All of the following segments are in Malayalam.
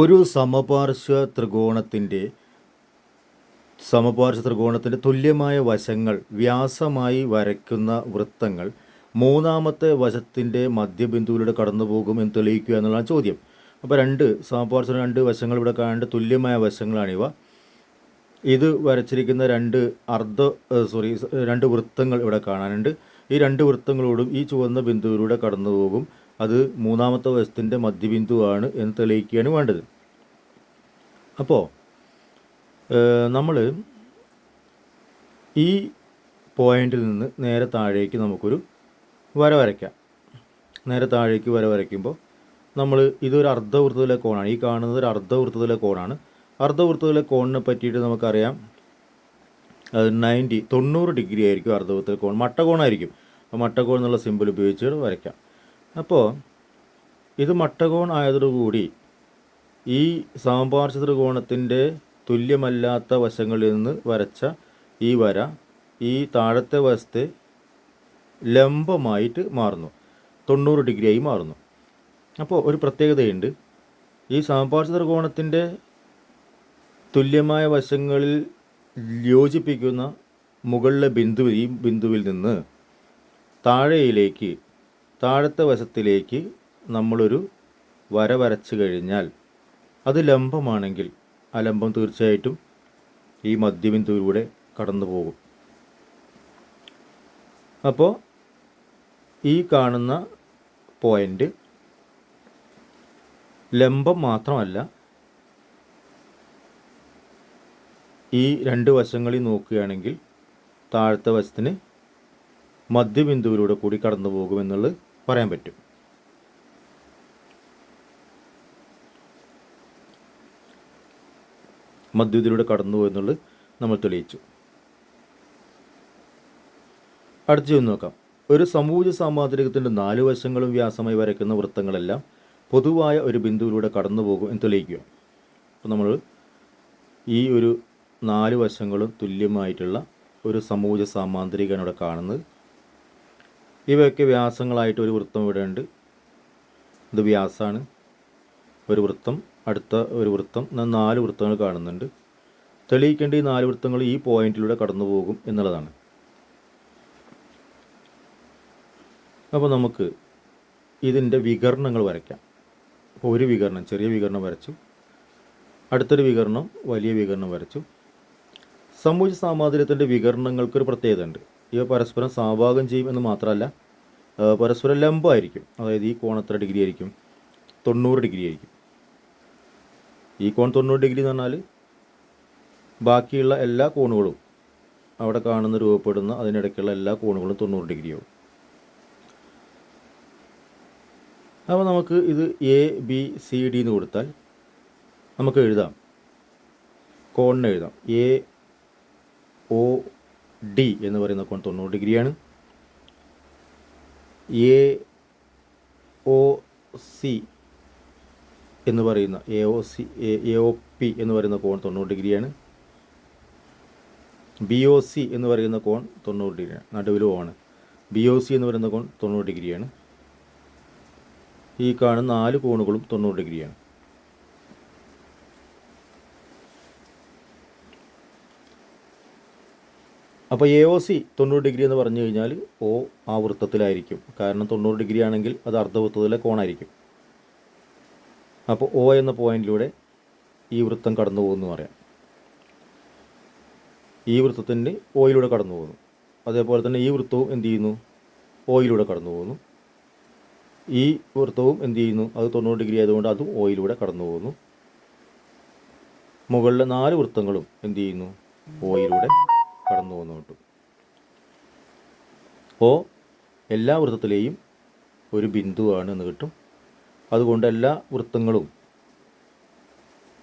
ഒരു സമപാർശ്വ ത്രികോണത്തിന്റെ സമപാർശ്വ ത്രികോണത്തിന്റെ തുല്യമായ വശങ്ങൾ വ്യാസമായി വരയ്ക്കുന്ന വൃത്തങ്ങൾ മൂന്നാമത്തെ വശത്തിന്റെ മധ്യബിന്ദുവിലൂടെ കടന്നു പോകും എന്ന് തെളിയിക്കുക എന്നുള്ളതാണ് ചോദ്യം. അപ്പോൾ രണ്ട് സമപാർശ്വ രണ്ട് വശങ്ങൾ ഇവിടെ കാണേണ്ട തുല്യമായ വശങ്ങളാണിവ ഇത് വരച്ചിരിക്കുന്ന രണ്ട് അർദ്ധ സോറി രണ്ട് വൃത്തങ്ങൾ ഇവിടെ കാണാനുണ്ട്. ഈ രണ്ട് വൃത്തങ്ങളോടും ഈ ചുവന്ന ബിന്ദുവിലൂടെ കടന്നു പോകും അത് മൂന്നാമത്തെ വശത്തിന്റെ മധ്യബിന്ദുവാണ് എന്ന് തെളിയിക്കുകയാണ് വേണ്ടത്. അപ്പോൾ നമ്മൾ ഈ പോയിന്റിൽ നിന്ന് നേരെ താഴേക്ക് നമുക്കൊരു വര വരയ്ക്കാം. നേരെ താഴേക്ക് വര വരയ്ക്കുമ്പോൾ നമ്മൾ ഇതൊരു അർദ്ധവൃത്തത്തിലെ കോണാണ്. ഈ കാണുന്നത് ഒരു അർദ്ധവൃത്തത്തിലെ കോണാണ്. അർദ്ധവൃത്തത്തിലെ കോണിനെ പറ്റിയിട്ട് നമുക്കറിയാം. അത് നയന്റി തൊണ്ണൂറ് ഡിഗ്രി ആയിരിക്കും അർദ്ധവൃത്തത്തിലെ കോൺ. മട്ടകോണായിരിക്കും അപ്പോൾ മട്ടകോൺ എന്നുള്ള സിമ്പിൾ ഉപയോഗിച്ച് വരയ്ക്കാം. അപ്പോൾ ഇത് മട്ടകോൺ ആയതോടുകൂടി ഈ സമപാർശ്വ ത്രികോണത്തിന്റെ തുല്യമല്ലാത്ത വശങ്ങളിൽ നിന്ന് വരച്ച ഈ വര ഈ താഴത്തെ വശത്തെ ലംബമായിട്ട് മാറുന്നു. തൊണ്ണൂറ് ഡിഗ്രിയായി മാറുന്നു. അപ്പോൾ ഒരു പ്രത്യേകതയുണ്ട്. ഈ സമപാർശ്വ ത്രികോണത്തിന്റെ തുല്യമായ വശങ്ങളിൽ യോജിപ്പിക്കുന്ന മുകളിലെ ബിന്ദു ഈ ബിന്ദുവിൽ നിന്ന് താഴെയിലേക്ക് താഴത്തെ വശത്തിലേക്ക് നമ്മളൊരു വര വരച്ചു കഴിഞ്ഞാൽ അത് ലംബമാണെങ്കിൽ ആ ലംബം തീർച്ചയായിട്ടും ഈ മധ്യബിന്ദുവിലൂടെ കടന്നു പോകും. അപ്പോൾ ഈ കാണുന്ന പോയിന്റ് ലംബം മാത്രമല്ല ഈ രണ്ട് വശങ്ങളിൽ നോക്കുകയാണെങ്കിൽ താഴത്തെ വശത്തിന് മധ്യബിന്ദുവിലൂടെ കൂടി കടന്നു പോകുമെന്നുള്ളത് പറയാൻ പറ്റും. മധ്യത്തിലൂടെ കടന്നു എന്നുള്ളത് നമ്മൾ തെളിയിച്ചു. അടുത്ത ചോദ്യം നോക്കാം. ഒരു സമൂഹ സാമാന്തരികത്തിന്റെ നാല് വശങ്ങളും വ്യാസമായി വരയ്ക്കുന്ന വൃത്തങ്ങളെല്ലാം പൊതുവായ ഒരു ബിന്ദുവിലൂടെ കടന്നു പോകും എന്ന് തെളിയിക്കുക. അപ്പോൾ നമ്മൾ ഈ ഒരു നാല് വശങ്ങളും തുല്യമായിട്ടുള്ള ഒരു സമൂഹ സാമാന്തരികമാണ് ഇവിടെ കാണുന്നത് ഇവയൊക്കെ വ്യാസങ്ങളായിട്ട് ഒരു വൃത്തം ഇവിടെ ഉണ്ട് ഇത് വ്യാസമാണ് ഒരു വൃത്തം അടുത്ത ഒരു വൃത്തം നാല് വൃത്തങ്ങൾ കാണുന്നുണ്ട്. തെളിയിക്കേണ്ട ഈ നാല് വൃത്തങ്ങൾ ഈ പോയിന്റിലൂടെ കടന്നു പോകും എന്നുള്ളതാണ്. അപ്പോൾ നമുക്ക് ഇതിന്റെ വികരണങ്ങൾ വരയ്ക്കാം. അപ്പോൾ ഒരു വികരണം ചെറിയ വികരണം വരച്ചു. അടുത്തൊരു വികരണം വലിയ വികരണം വരച്ചു. സമൂഹ സാമാതിരത്തിന്റെ വികരണങ്ങൾക്കൊരു പ്രത്യേകത ഉണ്ട് ഇവ പരസ്പരം സമഭാഗം ചെയ്യും എന്ന് മാത്രമല്ല പരസ്പരം ലംബമായിരിക്കും. അതായത് ഈ കോൺ എത്ര ഡിഗ്രി ആയിരിക്കും? തൊണ്ണൂറ് ഡിഗ്രി ആയിരിക്കും. ഈ കോൺ തൊണ്ണൂറ് ഡിഗ്രി എന്ന് പറഞ്ഞാൽ ബാക്കിയുള്ള എല്ലാ കോണുകളും അവിടെ കാണുന്ന രൂപപ്പെടുന്ന അതിനിടയ്ക്കുള്ള എല്ലാ കോണുകളും തൊണ്ണൂറ് ഡിഗ്രിയാവും അപ്പോൾ നമുക്ക് ഇത് എ ബി സി ഡി എന്ന് കൊടുത്താൽ നമുക്ക് എഴുതാം. കോണിന് എഴുതാം. എ ഒ ഡി എന്ന് പറയുന്ന കോൺ തൊണ്ണൂറ് ഡിഗ്രിയാണ്. എ ഒ സി എന്ന് പറയുന്ന A O C A O P എന്ന് പറയുന്ന കോൺ തൊണ്ണൂറ് ഡിഗ്രിയാണ്. ബി ഒ സി എന്ന് പറയുന്ന കോൺ തൊണ്ണൂറ് ഡിഗ്രിയാണ്. നടുവിലും ആണ്. ബി ഒ സി എന്ന് പറയുന്ന കോൺ തൊണ്ണൂറ് ഡിഗ്രിയാണ്. ഈ കാണുന്ന നാല് കോണുകളും തൊണ്ണൂറ് ഡിഗ്രിയാണ്. അപ്പോൾ എ ഒ സി തൊണ്ണൂറ് ഡിഗ്രി എന്ന് പറഞ്ഞു കഴിഞ്ഞാൽ ഒ ആ വൃത്തത്തിലായിരിക്കും കാരണം തൊണ്ണൂറ് ഡിഗ്രി ആണെങ്കിൽ അത് അർദ്ധവൃത്തത്തിലെ കോണായിരിക്കും. അപ്പോൾ ഒ എന്ന പോയിന്റിലൂടെ ഈ വൃത്തം കടന്നു പോകുന്നു പറയാം. ഈ വൃത്തത്തിന്റെ ഓയിലൂടെ കടന്നു പോകുന്നു. അതേപോലെ തന്നെ ഈ വൃത്തവും എന്ത് ചെയ്യുന്നു? ഓയിലൂടെ കടന്നു പോകുന്നു. ഈ വൃത്തവും എന്ത് ചെയ്യുന്നു? അത് തൊണ്ണൂറ് ഡിഗ്രി ആയതുകൊണ്ട് അതും ഓയിലൂടെ കടന്നു പോകുന്നു. മുകളിലെ നാല് വൃത്തങ്ങളും എന്ത് ചെയ്യുന്നു? ഓയിലൂടെ കടന്നു പോകുന്നു കിട്ടും അപ്പോൾ എല്ലാ വൃത്തത്തിലെയും ഒരു ബിന്ദുവാണ് എന്ന് കിട്ടും. അതുകൊണ്ട് എല്ലാ വൃത്തങ്ങളും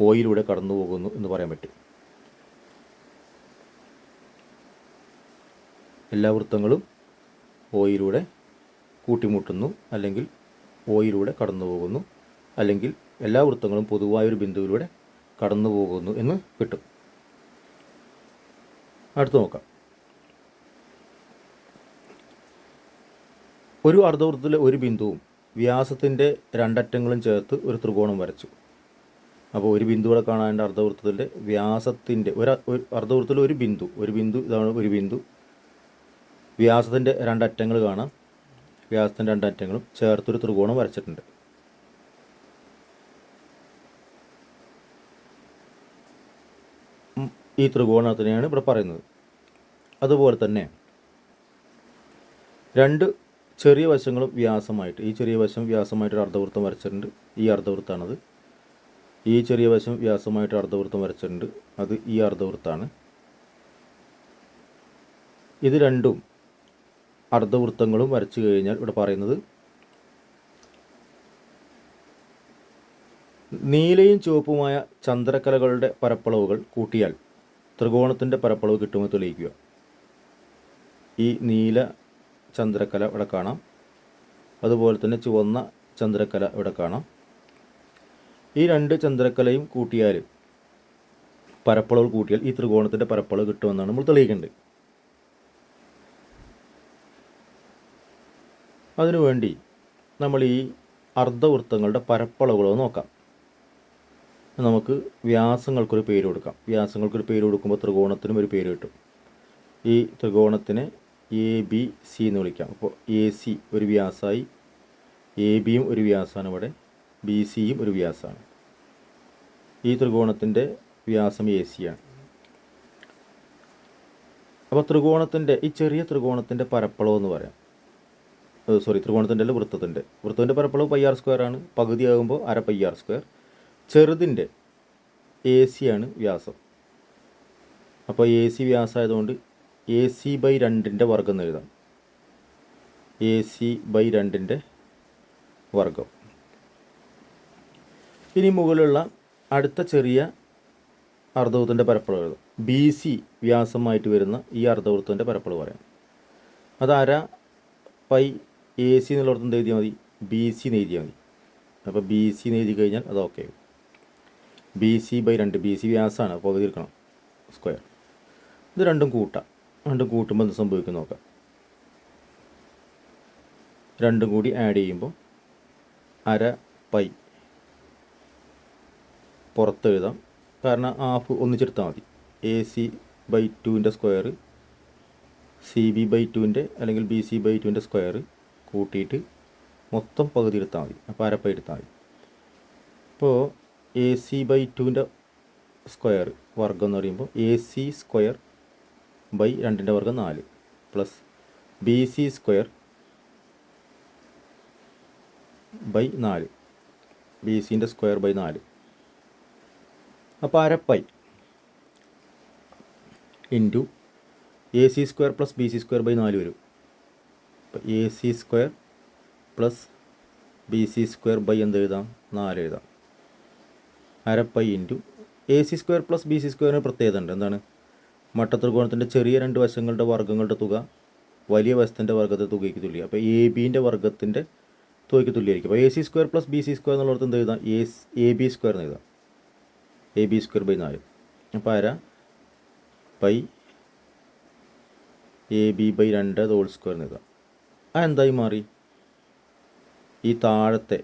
ഓയിലൂടെ കടന്നു പോകുന്നു എന്ന് പറയാൻ പറ്റും. എല്ലാ വൃത്തങ്ങളും ഓയിലൂടെ കൂട്ടിമുട്ടുന്നു അല്ലെങ്കിൽ ഓയിലൂടെ കടന്നു പോകുന്നു അല്ലെങ്കിൽ എല്ലാ വൃത്തങ്ങളും പൊതുവായൊരു ബിന്ദുവിലൂടെ കടന്നു പോകുന്നു എന്ന് കിട്ടും. അടുത്ത് നോക്കാം. ഒരു അർദ്ധവൃത്തത്തിലെ ഒരു ബിന്ദുവും വ്യാസത്തിന്റെ രണ്ടറ്റങ്ങളും ചേർത്ത് ഒരു ത്രികോണം വരച്ചു. അപ്പോൾ ഒരു ബിന്ദു ഇവിടെ കാണാന്റെ അർദ്ധവൃത്തത്തിന്റെ വ്യാസത്തിന്റെ ഒരു അർദ്ധവൃത്തത്തിൽ ഒരു ബിന്ദു ഒരു ബിന്ദു ഇതാണ് ഒരു ബിന്ദു. വ്യാസത്തിന്റെ രണ്ടറ്റങ്ങൾ കാണാം. വ്യാസത്തിന്റെ രണ്ടറ്റങ്ങളും ചേർത്തൊരു ത്രികോണം വരച്ചിട്ടുണ്ട്. ഈ ത്രികോണത്തിനെയാണ് ഇവിടെ പറയുന്നത്. അതുപോലെ തന്നെ രണ്ട് ചെറിയ വശങ്ങളും വ്യാസമായിട്ട് ഈ ചെറിയ വശം വ്യാസമായിട്ട് ഒരു അർദ്ധവൃത്തം വരച്ചിട്ടുണ്ട് ഈ അർദ്ധവൃത്താണത്. ഈ ചെറിയ വശം വ്യാസമായിട്ട് അർദ്ധവൃത്തം വരച്ചിട്ടുണ്ട് അത് ഈ അർദ്ധവൃത്താണ്. ഇത് രണ്ടും അർദ്ധവൃത്തങ്ങളും വരച്ചു കഴിഞ്ഞാൽ ഇവിടെ പറയുന്നത് നീലയും ചുവപ്പുമായ ചന്ദ്രക്കലകളുടെ പരപ്പളവുകൾ കൂട്ടിയാൽ ത്രികോണത്തിന്റെ പരപ്പളവ് കിട്ടുമെന്ന് തെളിയിക്കുക. ഈ നീല ചന്ദ്രക്കല ഇവിടെ കാണാം. അതുപോലെ തന്നെ ചുവന്ന ചന്ദ്രക്കല ഇവിടെ കാണാം. ഈ രണ്ട് ചന്ദ്രക്കലയും കൂട്ടിയാൽ പരപ്പളവ് കൂട്ടിയാൽ ഈ ത്രികോണത്തിന്റെ പരപ്പളവ് കിട്ടുമെന്നാണ് നമ്മൾ തെളിയിക്കേണ്ടത്. അതിനുവേണ്ടി നമ്മൾ ഈ അർദ്ധവൃത്തങ്ങളുടെ പരപ്പളവുകളോ നോക്കാം. നമുക്ക് വ്യാസങ്ങൾക്കൊരു പേര് കൊടുക്കാം. വ്യാസങ്ങൾക്കൊരു പേര് കൊടുക്കുമ്പോൾ ത്രികോണത്തിനും ഒരു പേര് കിട്ടും. ഈ ത്രികോണത്തിന് എ ബി സി എന്ന് വിളിക്കാം. അപ്പോൾ എ സി ഒരു വ്യാസമായി എ ബിയും ഒരു വ്യാസമാണ് ഇവിടെ ബി സിയും ഒരു വ്യാസമാണ് ഈ ത്രികോണത്തിന്റെ വ്യാസം എ സി ആണ്. അപ്പോൾ ത്രികോണത്തിന്റെ ഈ ചെറിയ ത്രികോണത്തിന്റെ പരപ്പളവ് എന്ന് പറയാം. സോറി ത്രികോണത്തിന്റെ അല്ല വൃത്തത്തിന്റെ വൃത്തത്തിന്റെ പരപ്പളവ് പൈ ആർ സ്ക്വയർ ആണ്. പകുതിയാകുമ്പോൾ അര പൈ ആർ സ്ക്വയർ ചെറുതിന്റെ എ സിയാണ് വ്യാസം. അപ്പോൾ എ സി വ്യാസമായതുകൊണ്ട് എ സി ബൈ രണ്ടിന്റെ വർഗം എന്ന് എഴുതാം. എ സി ബൈ രണ്ടിന്റെ വർഗം ഇനി മുകളിലുള്ള അടുത്ത ചെറിയ അർദ്ധവൃത്തന്റെ പരപ്പളവ് എഴുതാം. ബി സി വ്യാസമായിട്ട് വരുന്ന ഈ അർദ്ധവൃത്തന്റെ പരപ്പളവ് പറയാം. അത് അര പൈ എ സി എന്നുള്ളിടത്ത് എന്ത് എഴുതിയാൽ മതി? ബി സി എഴുതിയാൽ മതി. അപ്പോൾ ബി സി എഴുതി കഴിഞ്ഞാൽ അത് ഓക്കെ ബി സി ബൈ രണ്ട് ബി സി വ്യാസമാണ് പകുതി എടുക്കണം സ്ക്വയർ ഇത് രണ്ടും കൂട്ടാം രണ്ടും കൂട്ടുമ്പോൾ എന്ത് സംഭവിക്കും നോക്കാം. രണ്ടും കൂടി ആഡ് ചെയ്യുമ്പോൾ അര പൈ പുറത്തെഴുതാം കാരണം ഹാഫ് ഒന്നിച്ചെടുത്താൽ മതി. എ സി ബൈ ടുവിന്റെ സ്ക്വയർ സി ബി ബൈ ടുവിന്റെ അല്ലെങ്കിൽ ബി സി ബൈ ടുവിന്റെ സ്ക്വയർ കൂട്ടിയിട്ട് മൊത്തം പകുതി എടുത്താൽ മതി. അപ്പോൾ അരപ്പ എടുത്താൽ മതി. ഇപ്പോൾ എ സി ബൈ ടുവിന്റെ സ്ക്വയർ വർഗം എന്ന് പറയുമ്പോൾ എ സി സ്ക്വയർ ബൈ രണ്ടിന്റെ വർഗം നാല് plus B C square by നാല്. ബി സിന്റെ സ്ക്വയർ ബൈ നാല്. അപ്പോൾ അരപ്പൈ into A C square plus B C square by നാല് വരും. അപ്പോൾ A C square plus B C square by എന്ത് എഴുതാം? നാല് എഴുതാം. അരപ്പൈ into A C square plus B C സ്ക്വയറിന് പ്രത്യേകത ഉണ്ട്. എന്താണ്? മട്ടത്രികോണത്തിന്റെ ചെറിയ രണ്ട് വശങ്ങളുടെ വർഗങ്ങളുടെ തുക വലിയ വശത്തിന്റെ വർഗത്തെ തുകയ്ക്ക് തുല്യം. അപ്പോൾ എ ബിന്റെ വർഗത്തിന്റെ തുകയ്ക്ക് തുല്യമായിരിക്കും. അപ്പോൾ A C square plus B C square എന്നുള്ളത് എന്ത് എഴുതാം? എ എ ബി സ്ക്വയർ എന്ന് എഴുതാം. എ ബി സ്ക്വയർ ബൈ നാല്. അപ്പോൾ ആരാ? പൈ എ ബി ബൈ രണ്ട് ഹോൾ സ്ക്വയർ എന്ന് എഴുതാം. ആ എന്തായി മാറി? ഈ താഴത്തെ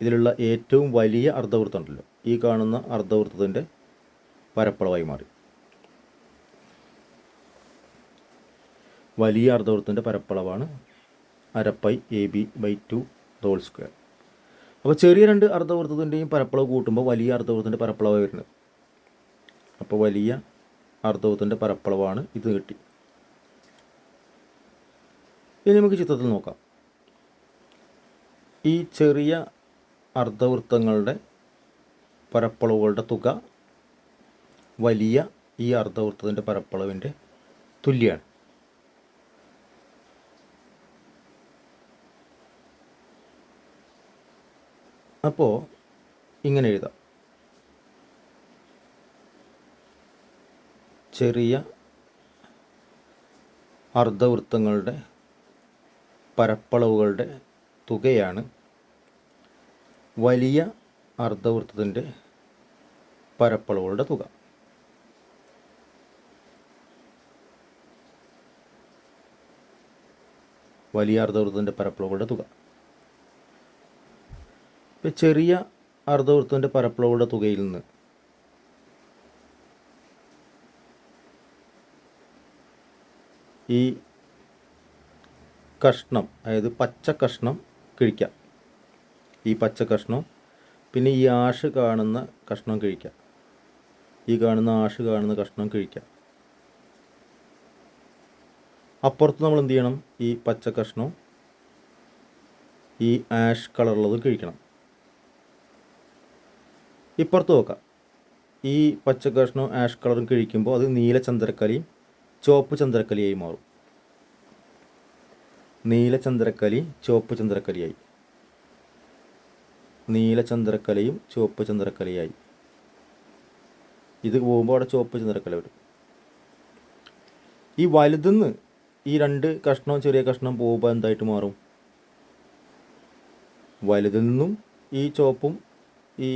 ഇതിലുള്ള ഏറ്റവും വലിയ അർദ്ധവൃത്തം ഉണ്ടല്ലോ. ഈ കാണുന്ന അർദ്ധവൃത്തത്തിന്റെ പരപ്പളവായി മാറി. വലിയ അർദ്ധവൃത്തത്തിന്റെ പരപ്പളവാണ് അരപ്പൈ A B by two whole square. അപ്പോൾ ചെറിയ രണ്ട് അർദ്ധവൃത്തത്തിന്റെയും പരപ്പളവ് കൂട്ടുമ്പോൾ വലിയ അർദ്ധവൃത്തത്തിന്റെ പരപ്പളവായി വരുന്നത്. അപ്പോൾ വലിയ അർദ്ധവൃത്തത്തിന്റെ പരപ്പളവാണ് ഇത് കിട്ടി. ഇനി നമുക്ക് ചിത്രത്തിൽ നോക്കാം. ഈ ചെറിയ അർദ്ധവൃത്തങ്ങളുടെ പരപ്പളവുകളുടെ തുക വലിയ ഈ അർദ്ധവൃത്തത്തിന്റെ പരപ്പളവിന്റെ തുല്യമാണ് അപ്പോൾ ഇങ്ങനെ എഴുതാം. ചെറിയ അർദ്ധവൃത്തങ്ങളുടെ പരപ്പളവുകളുടെ തുകയാണ് വലിയ അർദ്ധവൃത്തത്തിന്റെ പരപ്പളവുകളുടെ തുക. വലിയ അർദ്ധവൃത്തത്തിന്റെ പരപ്പളവുകളുടെ തുക. ഇപ്പം ചെറിയ അർദ്ധവൃത്തത്തിന്റെ പരപ്പളവുകളുടെ തുകയിൽ നിന്ന് ഈ കഷ്ണം അതായത് പച്ച കഷ്ണം കിഴിക്കാം. ഈ പച്ച കഷ്ണം പിന്നെ ഈ ആഷ് കാണുന്ന കഷ്ണം കഴിക്കാം. ഈ കാണുന്ന ആഷ് കാണുന്ന കഷ്ണം കഴിക്കാം. അപ്പുറത്ത് നമ്മൾ എന്ത് ചെയ്യണം? ഈ പച്ച കഷ്ണം ഈ ആഷ് കളറുള്ളത് കഴിക്കണം. ഇപ്പുറത്ത് നോക്കാം. ഈ പച്ച കഷ്ണം ആഷ് കളറും കഴിക്കുമ്പോൾ അത് നീല ചന്ദ്രക്കലിയും ചുവപ്പ് ചന്ദ്രക്കലിയായി മാറും. നീല ചന്ദ്രക്കലി ചുവപ്പ് ചന്ദ്രക്കലിയായി. നീല ചന്ദ്രക്കലയും ചുവപ്പ് ചന്ദ്രക്കലയായി. ഇത് പോകുമ്പോൾ അവിടെ ചുവപ്പ് ചന്ദ്രക്കല വരും. ഈ വലുതെന്ന് ഈ രണ്ട് കഷ്ണവും ചെറിയ കഷ്ണം പോകുമ്പോൾ എന്തായിട്ട് മാറും? വലുതിൽ നിന്നും ഈ ചുവപ്പും ഈ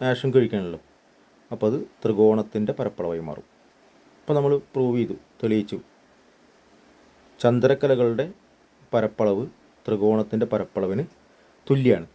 ആഷും കഴിക്കണമല്ലോ അപ്പോൾ അത് ത്രികോണത്തിന്റെ പരപ്പളവായി മാറും. അപ്പോൾ നമ്മൾ പ്രൂവ് ചെയ്തു തെളിയിച്ചു. ചന്ദ്രക്കലകളുടെ പരപ്പളവ് ത്രികോണത്തിന്റെ പരപ്പളവിന് തുല്യമാണ്